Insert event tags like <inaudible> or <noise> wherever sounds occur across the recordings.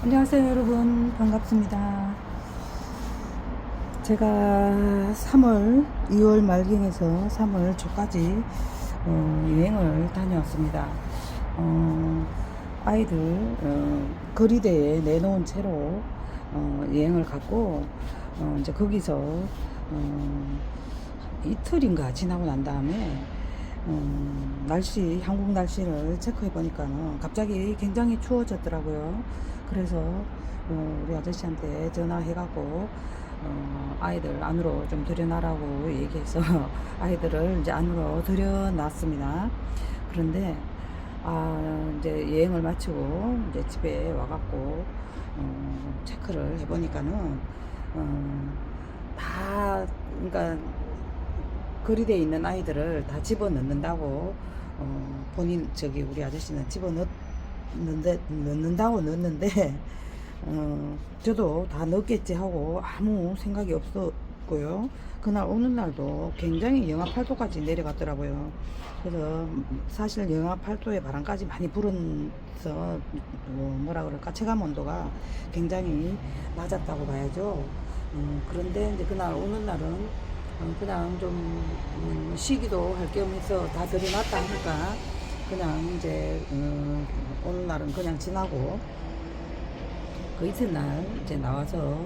안녕하세요 여러분. 반갑습니다. 제가 3월 2월 말경에서 3월 초까지 어, 여행을 다녀왔습니다. 어, 아이들 어, 거리대에 내놓은 채로 어, 여행을 갔고 어, 이제 거기서 어, 이틀인가 지나고 난 다음에 음, 날씨, 한국 날씨를 체크해 보니까는 갑자기 굉장히 추워졌더라고요. 그래서 어, 우리 아저씨한테 전화해갖고 어, 아이들 안으로 좀 들여놔라고 얘기해서 <laughs> 아이들을 이제 안으로 들여놨습니다. 그런데 아, 이제 여행을 마치고 이제 집에 와갖고 어, 체크를 해보니까는 어, 다 그러니까 거리대에 있는 아이들을 다 집어넣는다고 어, 본인 저기 우리 아저씨는 집어넣 는데 넣는다고 넣는데 어, 저도 다 넣겠지 하고 아무 생각이 없었고요. 그날 오는 날도 굉장히 영하 8도까지 내려갔더라고요. 그래서 사실 영하 8도의 바람까지 많이 불어서 뭐 뭐라 그럴까 체감 온도가 굉장히 낮았다고 봐야죠. 음, 그런데 이제 그날 오는 날은 어, 그냥 좀 음, 쉬기도 할 겸 해서 다 들여놨다 하니까 그냥 이제 음, 오는 날은 그냥 지나고 그 이튿날 이제 나와서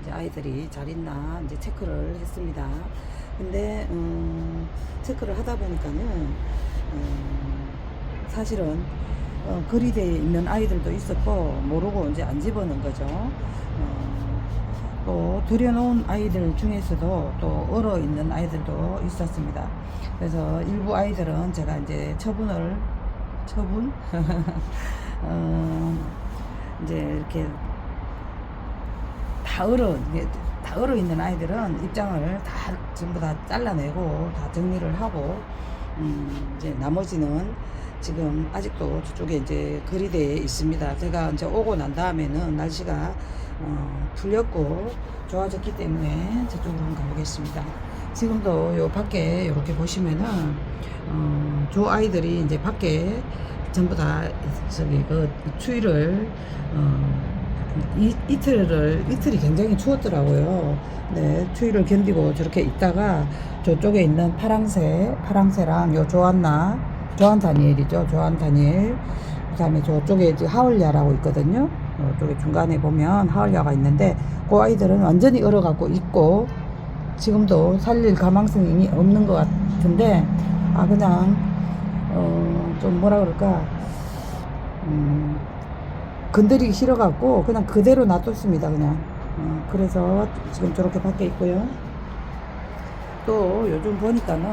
이제 아이들이 잘 있나 이제 체크를 했습니다. 근데 음, 체크를 하다 보니까는 음, 사실은 어, 거리대에 있는 아이들도 있었고 모르고 이제 안 집어넣은 거죠. 어, 또 들여놓은 아이들 중에서도 또 얼어 있는 아이들도 있었습니다. 그래서 일부 아이들은 제가 이제 처분을 처분 <laughs> 어, 이제 이렇게 다 얼어 다 얼어 있는 아이들은 입장을 다 전부 다 잘라내고 다 정리를 하고 음, 이제 나머지는 지금 아직도 저쪽에 이제 거리대에 있습니다. 제가 이제 오고 난 다음에는 날씨가 어, 풀렸고 좋아졌기 때문에 저쪽으로 한번 가보겠습니다. 지금도 요 밖에 이렇게 보시면은 어, 조 아이들이 이제 밖에 전부 다 저기 그 추위를 어, 이, 이틀을 이틀이 굉장히 추웠더라고요. 네, 추위를 견디고 저렇게 있다가 저쪽에 있는 파랑새, 파랑새랑 요 조안나, 조안 다니엘이죠. 조안 다니엘. 그다음에 저쪽에 하울야라고 있거든요. 저쪽에 중간에 보면 하울야가 있는데 그 아이들은 완전히 얼어갖고 있고 지금도 살릴 가망성이 없는 것 같은데 아 그냥 어 좀 뭐라 그럴까? 음 건드리기 싫어갖고 그냥 그대로 놔뒀습니다 그냥. 어, 그래서 지금 저렇게 밖에 있고요. 또 요즘 보니까는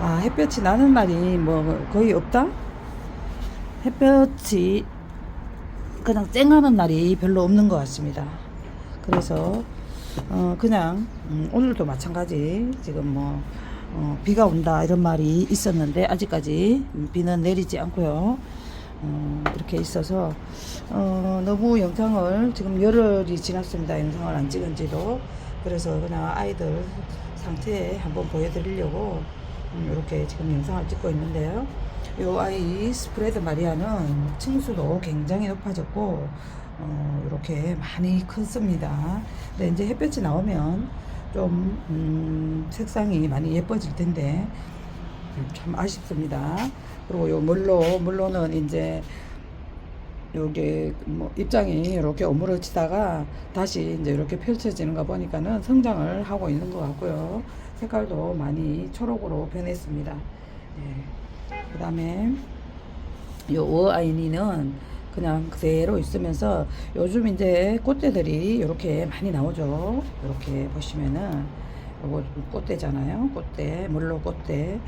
아 햇볕이 나는 날이 뭐 거의 없다? 햇볕이 그냥 쨍하는 날이 별로 없는 것 같습니다 그래서 어 그냥 음, 오늘도 마찬가지 지금 뭐 어, 비가 온다 이런 말이 있었는데 아직까지 음, 비는 내리지 않고요 어, 이렇게 있어서 어, 너무 영상을 지금 열흘이 지났습니다. 영상을 안 찍은 지도. 그래서 그냥 아이들 상태 한번 보여드리려고 음, 이렇게 지금 영상을 찍고 있는데요. 이 아이 스프레드 마리아는 층수도 굉장히 높아졌고 어, 이렇게 많이 컸습니다. 근데 이제 햇볕이 나오면 좀 음, 색상이 많이 예뻐질 텐데 음, 참 아쉽습니다. 그리고 요 물로 물로는 이제 요게 뭐 입장이 이렇게 오므러지다가 다시 이제 이렇게 펼쳐지는 거 보니까는 성장을 하고 있는 것 같고요. 색깔도 많이 초록으로 변했습니다. 네. 그 다음에 요 어아이니는 그냥 그대로 있으면서 요즘 이제 꽃대들이 이렇게 많이 나오죠. 이렇게 보시면은 요거 꽃대잖아요. 꽃대, 물로 꽃대.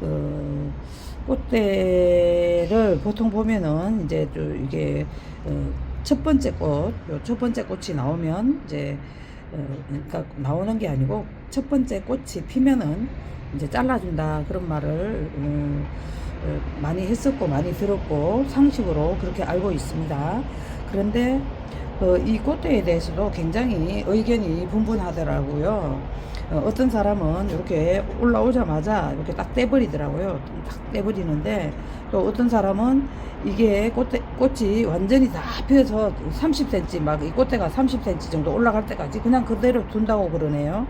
그 꽃대를 보통 보면은 이제 또 이게 어, 첫 번째 꽃, 요 첫 번째 꽃이 나오면 이제 어, 그러니까 나오는 게 아니고 첫 번째 꽃이 피면은 이제 잘라준다 그런 말을 음, 어, 많이 했었고 많이 들었고 상식으로 그렇게 알고 있습니다. 그런데 어, 이 꽃대에 대해서도 굉장히 의견이 분분하더라고요. 어, 어떤 사람은 이렇게 올라오자마자 이렇게 딱 떼버리더라고요. 딱 떼버리는데 또 어떤 사람은 이게 꽃대, 꽃이 완전히 다 피어서 30cm 막 이 꽃대가 30cm 정도 올라갈 때까지 그냥 그대로 둔다고 그러네요.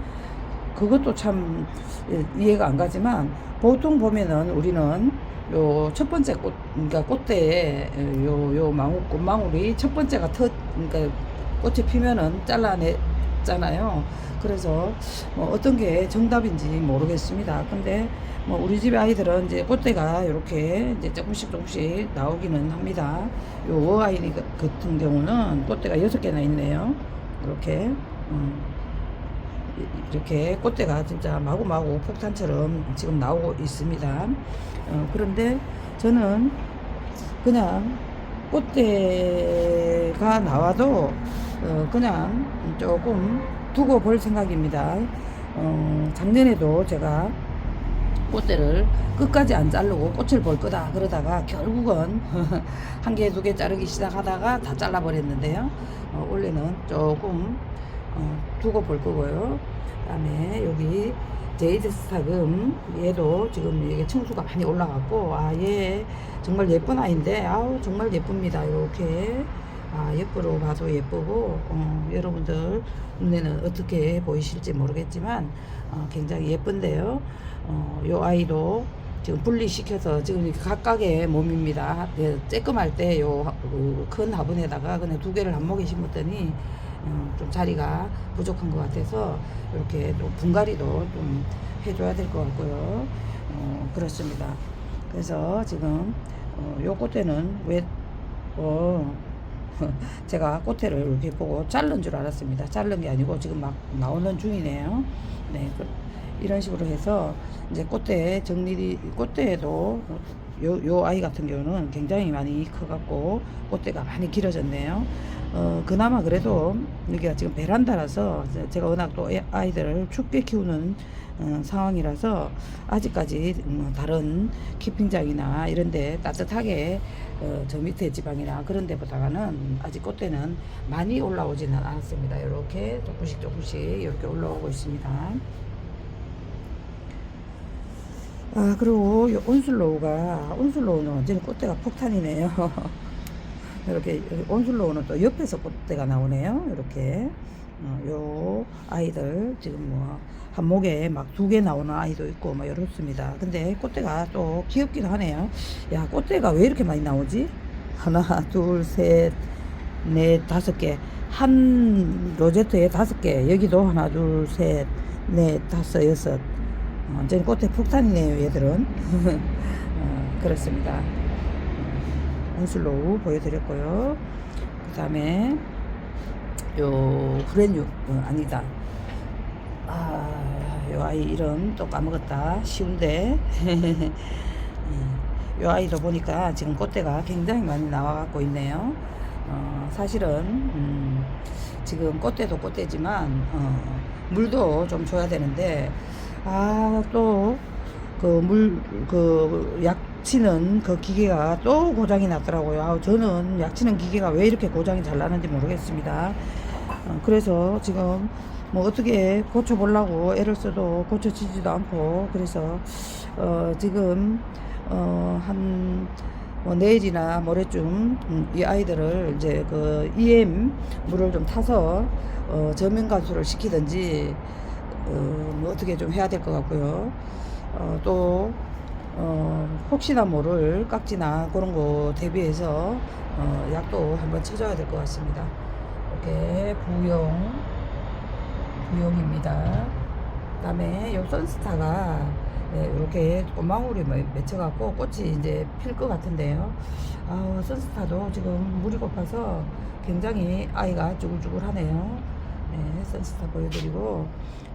그것도 참 예, 이해가 안 가지만 보통 보면은 우리는 요 첫 번째 꽃 그러니까 꽃대에 요 요 망울 꽃망울이 첫 번째가 터 그러니까 꽃이 피면은 잘라냈잖아요. 그래서 뭐 어떤 게 정답인지 모르겠습니다. 근데 뭐 우리 집 아이들은 이제 꽃대가 이렇게 이제 조금씩 조금씩 나오기는 합니다. 요 아이 같은 경우는 꽃대가 여섯 개나 있네요. 이렇게 음. 이- 이렇게 꽃대가 진짜 마구마구 폭탄처럼 지금 나오고 있습니다. 어, 그런데 저는 그냥 꽃대가 나와도 어, 그냥 조금 두고 볼 생각입니다. 어, 작년에도 제가 꽃대를 끝까지 안 자르고 꽃을 볼 거다 그러다가 결국은 <laughs> 한 개, 두 개 자르기 시작하다가 다 잘라버렸는데요. 어, 올해는 조금 어, 두고 볼 거고요. 그다음에 여기 제이드 스타금 얘도 지금 이게 층수가 많이 올라갔고 아얘 정말 예쁜 아이인데 아우 정말 예쁩니다. 이렇게 아 예쁘로 봐도 예쁘고 어, 여러분들 눈에는 어떻게 보이실지 모르겠지만 어, 굉장히 예쁜데요. 어, 요 아이도 지금 분리시켜서 지금 각각의 몸입니다. 네, 쬐끔할 때 요 큰 화분에다가 그냥 두 개를 한 목에 심었더니 음, 좀 자리가 부족한 것 같아서 이렇게 좀 분갈이도 좀 해줘야 될 것 같고요. 어, 그렇습니다. 그래서 지금 어, 요 꽃대는 왜 어, <laughs> 제가 꽃대를 이렇게 보고 자른 줄 알았습니다. 자른 게 아니고 지금 막 나오는 중이네요. 네, 그, 이런 식으로 해서 이제 꽃대 정리 꽃대에도 요, 요 아이 같은 경우는 굉장히 많이 커갖고 꽃대가 많이 길어졌네요. 어, 그나마 그래도 여기가 지금 베란다라서 제가 워낙 또 애- 아이들을 춥게 키우는 어, 상황이라서 아직까지 음, 다른 키핑장이나 이런데 따뜻하게 어, 저 밑에 지방이나 그런 데보다는 아직 꽃대는 많이 올라오지는 않았습니다. 이렇게 조금씩 조금씩 이렇게 올라오고 있습니다. 아 그리고 요 온슬로우가 온슬로우는 완전히 꽃대가 폭탄이네요. <laughs> 이렇게 온슬로우는 또 옆에서 꽃대가 나오네요. 이렇게 어, 요 아이들 지금 뭐 한목에 막 두 개 나오는 아이도 있고 뭐 이렇습니다. 근데 꽃대가 또 귀엽기도 하네요. 야 꽃대가 왜 이렇게 많이 나오지? 하나 둘셋넷 다섯 개 한 로제트에 다섯 개 여기도 하나 둘셋넷 다섯 여섯 어, 완전히 꽃대 폭탄이네요 얘들은. <laughs> 어, 그렇습니다. 온슬로우 보여드렸고요. 그 다음에 요 후렌유 어, 아니다. 아요 아이 이름 또 까먹었다. 쉬운데. 음, <laughs> 요 아이도 보니까 지금 꽃대가 굉장히 많이 나와 갖고 있네요. 어, 사실은 음, 지금 꽃대도 꽃대지만 어, 물도 좀 줘야 되는데 아 또 그 물 그 약치는 그 기계가 또 고장이 났더라고요. 아, 저는 약치는 기계가 왜 이렇게 고장이 잘 나는지 모르겠습니다. 어, 그래서 지금 뭐 어떻게 고쳐보려고 애를 써도 고쳐지지도 않고 그래서 어, 지금 어, 한 뭐 내일이나 모레쯤 음, 이 아이들을 이제 그 EM 물을 좀 타서 어, 저면 간수를 시키든지 어, 뭐 어떻게 좀 해야 될 것 같고요. 어, 또 어, 혹시나 모를 깍지나 그런 거 대비해서 어, 약도 한번 쳐줘야 될 것 같습니다. 이렇게 부용 부용입니다. 그다음에 요 선스타가 네, 이렇게 꽃망울이 뭐 맺혀갖고 꽃이 이제 필 것 같은데요. 아, 선스타도 지금 물이 고파서 굉장히 아이가 쭈글쭈글하네요. 네, 선스타 보여드리고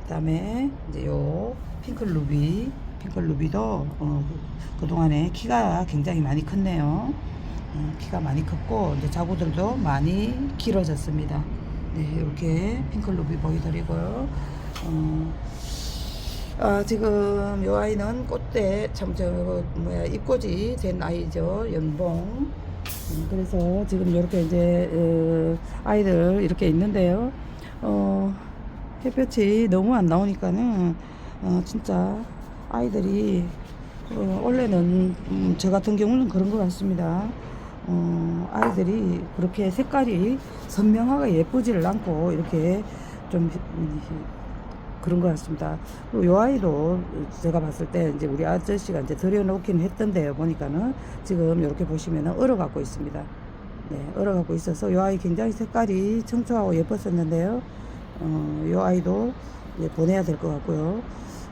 그다음에 이제 요 핑클 루비, 핑클 루비도 어, 그, 그동안에 키가 굉장히 많이 컸네요. 어, 키가 많이 컸고 이제 자구들도 많이 길어졌습니다. 네, 이렇게 핑클 루비 보여드리고요. 어, 아, 지금 요 아이는 꽃대 참저 뭐야 입꼬지 된 아이죠 연봉 음, 그래서 지금 이렇게 이제 어, 아이들 이렇게 있는데요. 어, 햇볕이 너무 안 나오니까는 어, 진짜 아이들이 어, 원래는 음, 저 같은 경우는 그런 것 같습니다. 어, 아이들이 그렇게 색깔이 선명하게 예쁘지를 않고 이렇게 좀 음, 그런 것 같습니다. 요 아이도 제가 봤을 때 이제 우리 아저씨가 이제 들여놓긴 했던데요. 보니까는 지금 이렇게 보시면은 얼어갖고 있습니다. 네, 얼어갖고 있어서 요 아이 굉장히 색깔이 청초하고 예뻤었는데요. 어, 요 아이도 이제 보내야 될 것 같고요.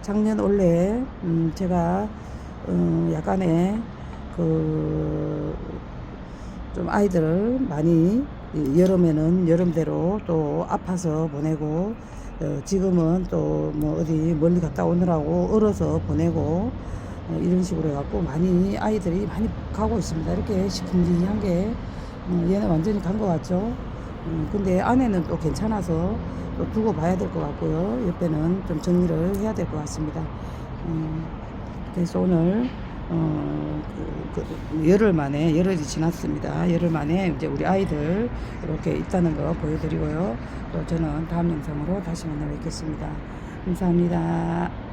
작년 원래 음, 제가 음, 약간의 그 좀 아이들을 많이 이 여름에는 여름대로 또 아파서 보내고 어, 지금은 또 뭐 어디 멀리 갔다 오느라고 얼어서 보내고 어, 이런 식으로 해갖고 많이 아이들이 많이 가고 있습니다. 이렇게 시큼직한 게 어, 얘는 완전히 간 것 같죠. 음, 근데 안에는 또 괜찮아서 또 두고 봐야 될 것 같고요. 옆에는 좀 정리를 해야 될 것 같습니다. 음, 그래서 오늘 어, 그, 그, 열흘 만에 열흘이 지났습니다. 열흘 만에 이제 우리 아이들 이렇게 있다는 거 보여드리고요. 또 저는 다음 영상으로 다시 만나 뵙겠습니다. 감사합니다.